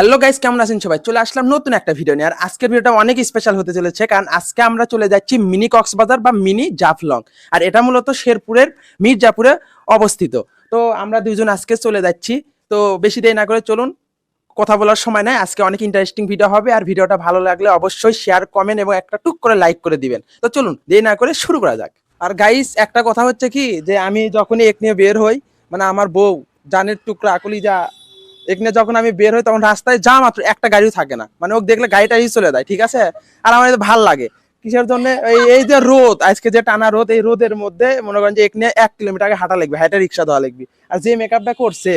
Hello guys, কেমন আছেন সবাই? চলে আসলাম নতুন একটা ভিডিও নিয়ে। আর আজকের ভিডিওটা অনেক স্পেশাল হতে চলেছে, কারণ আজকে আমরা চলে যাচ্ছি মিনি কক্সবাজার বা মিনি জাফলং। আর এটা মূলত শেরপুরের মির্জাপুরে অবস্থিত। তো আমরা দুইজন আজকে চলে যাচ্ছি। তো বেশি দেরি না করে চলুন, কথা বলার সময় নাই। আজকে অনেক ইন্টারেস্টিং ভিডিও হবে, আর ভিডিওটা ভালো লাগলে অবশ্যই শেয়ার কমেন্ট এবং একটা টুক করে লাইক করে দিবেন। তো চলুন, দেরি না করে শুরু করা যাক। আর গাইস একটা কথা হচ্ছে কি, যে আমি যখনই এক নিয়ে বের হই মানে আমার বউ, জানের টুকরা আকলি যা এখানে যখন আমি বের হই তখন রাস্তায় যা মাত্র একটা গাড়িও থাকে না। মানে ওক দেখলে গাড়িটাই চলে যায়, ঠিক আছে? আর আমার ভালো লাগে। কিসের জন্য? এই যে রোদ, আজকে যে টানা রোদ, এই রোদের মধ্যে মনে করেন যে এখানে এক কিলোমিটার আগে হাঁটা লাগবে, হাঁটা রিক্সা দেওয়া লাগবে। আর যে মেকআপটা করছে,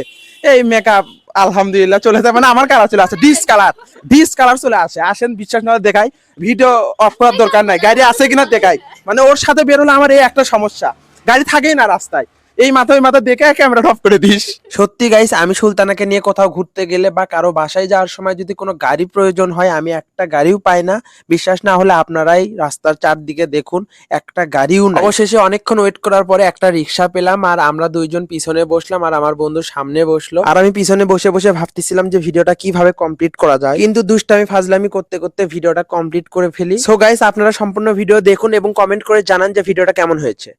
এই মেকআপ আলহামদুলিল্লাহ চলে যায় মানে আমার কালার চলে আসে ডিস কালার ডিস কালার চলে আসে। আসেন, বিশ্বাস না দেখাই। ভিডিও অফ করার দরকার নাই। গাড়ি আছে কিনা দেখাই। মানে ওর সাথে বের হলে আমার এই একটা সমস্যা। গাড়ি থাকেই না রাস্তায়। এই মাথা ওই মাথা দেখে ক্যামেরা অফ করে দিস। সত্যি গাইস আমি সুলতানাকে নিয়ে কোথাও ঘুরতে গেলে বা কারও বাসায় যাওয়ার সময় যদি কোনো গাড়ি প্রয়োজন হয়, আমি একটা গাড়িও পাই না। বিশ্বাস না হলে আপনারাই রাস্তার চারদিকে দেখুন, একটা গাড়িও না অবশেষে অনেকক্ষণ ওয়েট করার পরে একটা রিক্সা পেলাম আর আমরা দুইজন পিছনে বসলাম আর আমার বন্ধু সামনে বসল। আর আমি পিছনে বসে বসে ভাবতেছিলাম যে ভিডিওটা কীভাবে কমপ্লিট করা যায়। কিন্তু দুষ্টামি ফাজলামি করতে করতে ভিডিওটা কমপ্লিট করে ফেলি। সো গাইস আপনারা সম্পূর্ণ ভিডিও দেখুন এবং কমেন্ট করে জানান যে ভিডিওটা কেমন হয়েছে।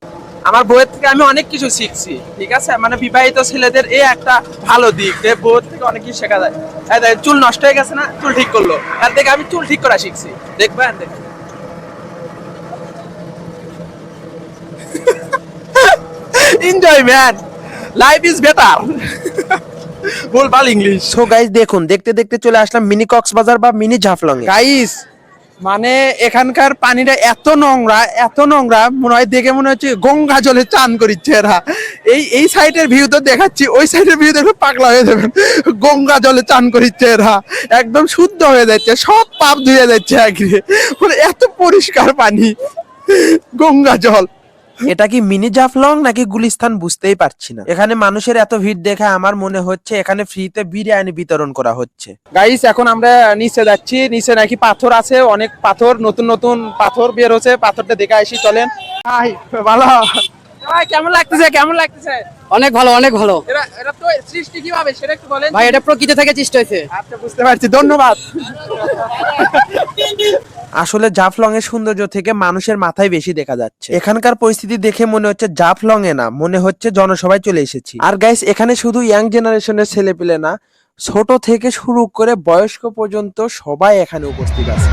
আমার বইয়ের থেকে আমি অনেক কিছু শিখছি ঠিক আছে? মানে বিবাহিত ছেলেদের এই একটা ভালো দিক যে বউয়ের থেকে অনেক কিছু শেখা যায়। চুল নষ্ট হয়ে গেছে না? চুল ঠিক করল। আর দেখে আমি চুল ঠিক করা শিখছি। দেখবেন দেখ enjoy man life is better English so guys দেখুন দেখতে দেখতে চলে আসলাম মিনি কক্সবাজার বা মিনি ঝাফলং গাইস মানে এখানকার পানিটা এত নোংরা এত নোংরা, মনে হয় দেখে মনে হচ্ছে গঙ্গা জলে চান করিচ্ছে এরা। এই এই সাইডের ভিউ তো দেখাচ্ছি, ওই সাইডের ভিউ দেখে পাগলা হয়ে যাবেন। গঙ্গা জলে চান করিচ্ছে এরা। একদম শুদ্ধ হয়ে যাচ্ছে, সব পাপ ধুয়ে যাচ্ছে একরে মানে এত পরিষ্কার পানি, গঙ্গা জল। এটা কি মিনি জাফলং নাকি গুলিস্তান বুঝতেই পারছি না। এখানে মানুষের এত ভিড় দেখে আমার মনে হচ্ছে এখানে ফ্রিতে বিরিয়ানি বিতরণ করা হচ্ছে। গাইস এখন আমরা নিচে যাচ্ছি। নিচে নাকি পাথর আছে অনেক পাথর নতুন নতুন পাথর বের হচ্ছে। পাথরটা দেখে আসি চলেন। ভালো। ভাই কেমন লাগতেছে কেমন লাগতেছে? অনেক ভালো অনেক ভালো। এরা এরা তো সৃষ্টি কীভাবে সেটা একটু বলেন। ভাই এটা প্রকৃতি থেকে সৃষ্টি হয়েছে। আচ্ছা বুঝতে পারছি ধন্যবাদ। আসলে জাফলং এর সৌন্দর্য থেকে মানুষের মাথায় বেশি দেখা যাচ্ছে। এখানকার পরিস্থিতি দেখে মনে হচ্ছে জাফলং এ না মনে হচ্ছে জনসভায় চলে এসেছি। আর গাইস এখানে শুধু ইয়াং জেনারেশনের ছেলে পেলে না ছোট থেকে শুরু করে বয়স্ক পর্যন্ত সবাই এখানে উপস্থিত আছে।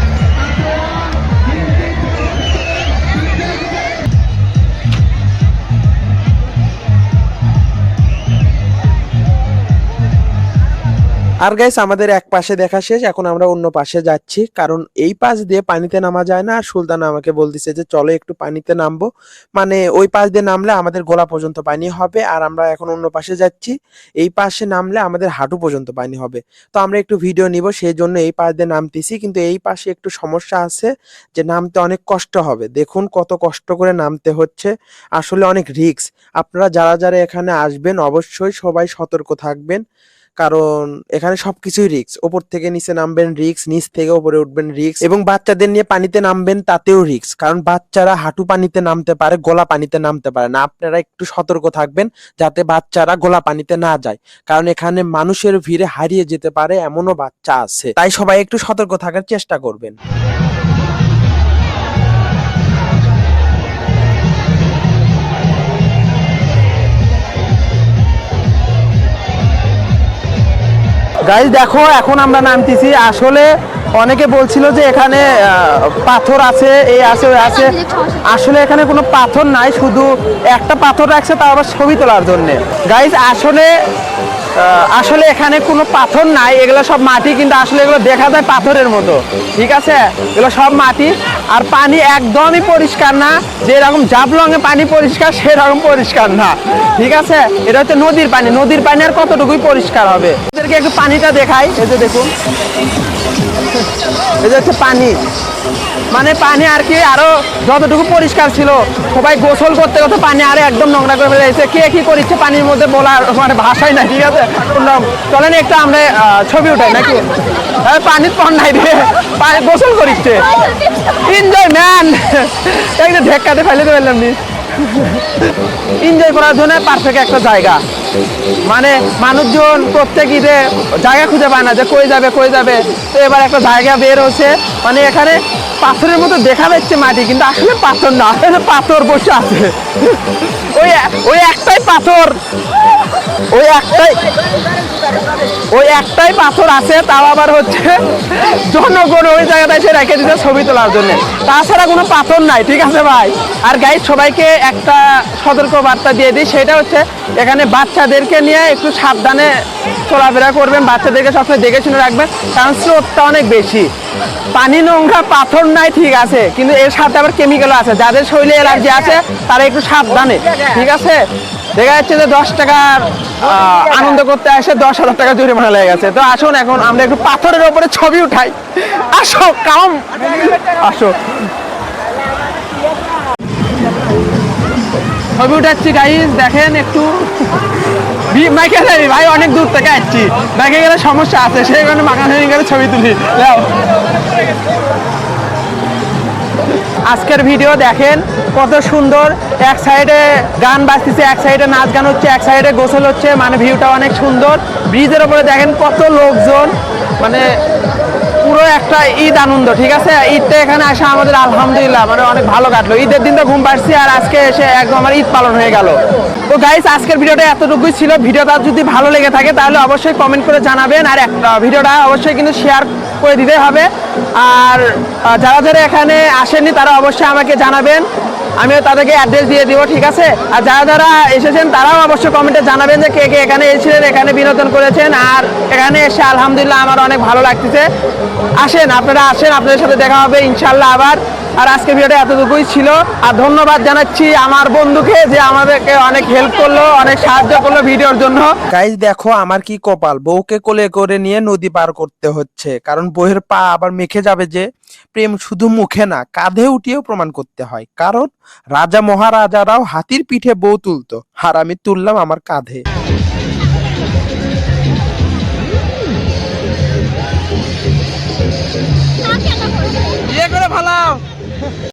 আর গাইস আমাদের এক পাশে দেখা শেষ। এখন আমরা অন্য পাশে যাচ্ছি। কারণ এই পাশ দিয়ে পানিতে নামা যায় না। আর সুলতান আমাকে বলতেছে যে, চলো একটু পানিতে নামবো। মানে ওই পাশ দিয়ে নামলে আমাদের গোলা পর্যন্ত পানি হবে। আর আমরা এখন অন্য পাশে যাচ্ছি। এই পাশে নামলে আমাদের হাঁটু পর্যন্ত পানি হবে। তো আমরা একটু ভিডিও নিব। সেই জন্য এই পাশ দিয়ে নামতেছি। কিন্তু এই পাশে একটু সমস্যা আছে যে, নামতে অনেক কষ্ট হবে। দেখুন কত কষ্ট করে নামতে হচ্ছে। আসলে অনেক রিস্ক আপনারা যারা যারা এখানে আসবেন, অবশ্যই সবাই সতর্ক থাকবেন। কারণ এখানে সবকিছুই রিক্স ওপর থেকে নিচে নামবেন রিক্স নিচ থেকে উপরে উঠবেন রিক্স এবং বাচ্চাদের নিয়ে পানিতে নামবেন তাতেও রিক্স কারণ বাচ্চারা হাঁটু পানিতে নামতে পারে, গোলা পানিতে নামতে পারে না। আপনারা একটু সতর্ক থাকবেন যাতে বাচ্চারা গোলা পানিতে না যায়। কারণ এখানে মানুষের ভিড়ে হারিয়ে যেতে পারে এমনও বাচ্চা আছে। তাই সবাই একটু সতর্ক থাকার চেষ্টা করবেন। গাইজ দেখো, এখন আমরা নামতেছি। আসলে অনেকে বলছিল যে এখানে পাথর আছে এই আছে, ওই আছে। আসলে এখানে কোনো পাথর নাই, শুধু একটা পাথর রাখছে, তাও আবার ছবি তোলার জন্যে। গাইজ আসলে আসলে এখানে কোনো পাথর নাই, এগুলো সব মাটি, কিন্তু আসলে এগুলো দেখা যায় পাথরের মতো। ঠিক আছে? এগুলো সব মাটি, আর পানি একদমই পরিষ্কার না, যেরকম জাবলংয়ে পানি পরিষ্কার, সেরকম পরিষ্কার না। ঠিক আছে? এটা হচ্ছে নদীর পানি নদীর পানি আর কতটুকুই পরিষ্কার হবে? এদেরকে একটু পানিটা দেখাই, এই যে দেখুন। এই যে হচ্ছে পানি। মানে পানি আর কি আরও যতটুকু পরিষ্কার ছিল, সবাই গোসল করতে করতে পানি আরে একদম নোংরা করে ফেলেছে কে কি করিচ্ছে পানির মধ্যে বলার মানে ভাষাই নাই, ঠিক আছে? চলেন একটু আমরা ছবি উঠাই, নাকি? পানির পর নাই রে। পানি গোসল করিচ্ছে। এনজয় ম্যান একটা ঢেকাতে ফেলে তো ফেললাম নি। এনজয় করার জন্য পারফেক্ট একটা জায়গা। মানে মানুষজন প্রত্যেক ঈদে জায়গা খুঁজে পায় না যে কই যাবে কই যাবে। তো এবার একটা জায়গা বের হচ্ছে মানে এখানে পাথরের মতো দেখা যাচ্ছে মাটি, কিন্তু আসলে পাথর না পাথর বসে আছে। ওই ওই একটাই পাথর। ওই একটাই ওই একটাই পাথর আছে, তাও আবার হচ্ছে জনগণ ওই জায়গাটা এসে রেখে দিতে ছবি তোলার জন্য। তাছাড়া কোনো পাথর নাই, ঠিক আছে ভাই? আর গাইড সবাইকে একটা সতর্ক বার্তা দিয়ে দিই, সেটা হচ্ছে এখানে বাচ্চাদেরকে নিয়ে একটু সাবধানে চলাফেরা করবেন, বাচ্চাদেরকে সবসময় দেখে শুনে রাখবেন, কারণ স্রোতটা অনেক বেশি। পানি, নোংরা, পাথর নাই, ঠিক আছে, কিন্তু এর সাথে আবার কেমিক্যাল আছে। যাদের শরীরে অ্যালার্জি আছে, তারা একটু সাবধানে, ঠিক আছে? দেখা যাচ্ছে যে দশ টাকার আনন্দ করতে আসে, দশ হাজার টাকা জরিমানা লেগে গেছে। তো আসুন এখন, আমরা একটু পাথরের ওপরে ছবি উঠাই। আসো কাম আসো। ছবি উঠাচ্ছি গাইজ দেখেন একটু। মাইকে যাবি ভাই, অনেক দূর থেকে আসছি। বাইকে গেলে সমস্যা আছে, সেই কারণে মাখানি গেলে ছবি তুলি। যাও। আজকের ভিডিও দেখেন কত সুন্দর। এক সাইডে গান বাজতেছে, এক সাইডে নাচ গান হচ্ছে, এক সাইডে গোসল হচ্ছে মানে ভিউটা অনেক সুন্দর। ব্রিজের ওপরে দেখেন কত লোকজন মানে পুরো একটা ঈদ আনন্দ, ঠিক আছে? ঈদটা এখানে আসা আমাদের আলহামদুলিল্লাহ মানে অনেক ভালো কাটলো। ঈদের দিন তো ঘুম পাচ্ছি আর আজকে এসে একদম আমার ঈদ পালন হয়ে গেল। তো গাইস আজকের ভিডিওটা এতটুকুই ছিল। ভিডিওটা যদি ভালো লেগে থাকে, তাহলে অবশ্যই কমেন্ট করে জানাবেন। আর ভিডিওটা অবশ্যই কিন্তু শেয়ার করে দিতে হবে। আর যারা যারা এখানে আসেননি তারা অবশ্যই আমাকে জানাবেন। আমিও তাদেরকে অ্যাড্রেস দিয়ে দিব, ঠিক আছে? আর যারা যারা এসেছেন, তারাও অবশ্যই কমেন্টে জানাবেন যে কে কে এখানে এসেছিলেন, এখানে বিনোদন করেছেন। আর এখানে এসে আলহামদুলিল্লাহ আমার অনেক ভালো লাগতেছে। আসেন, আপনারা আসেন, আপনাদের সাথে দেখা হবে ইনশাল্লাহ আবার। আর আজকে ভিডিওটা এতটুকুই ছিল। আর ধন্যবাদ জানাচ্ছি আমার বন্ধুকে যে আমাদেরকে অনেক হেল্প করল, অনেক সাহায্য করল ভিডিওর জন্য। গাইজ দেখো, আমার কি কপাল? বউকে কোলে করে নিয়ে নদী পার করতে হচ্ছে। কারণ বউয়ের পা আবার মেখে যাবে যে। প্রেম শুধু মুখে না, কাঁধে উঠিয়েও প্রমাণ করতে হয়। কারণ রাজা মহারাজারাও হাতির পিঠে বউ তুলতো, আর আমি তুললাম আমার কাঁধে।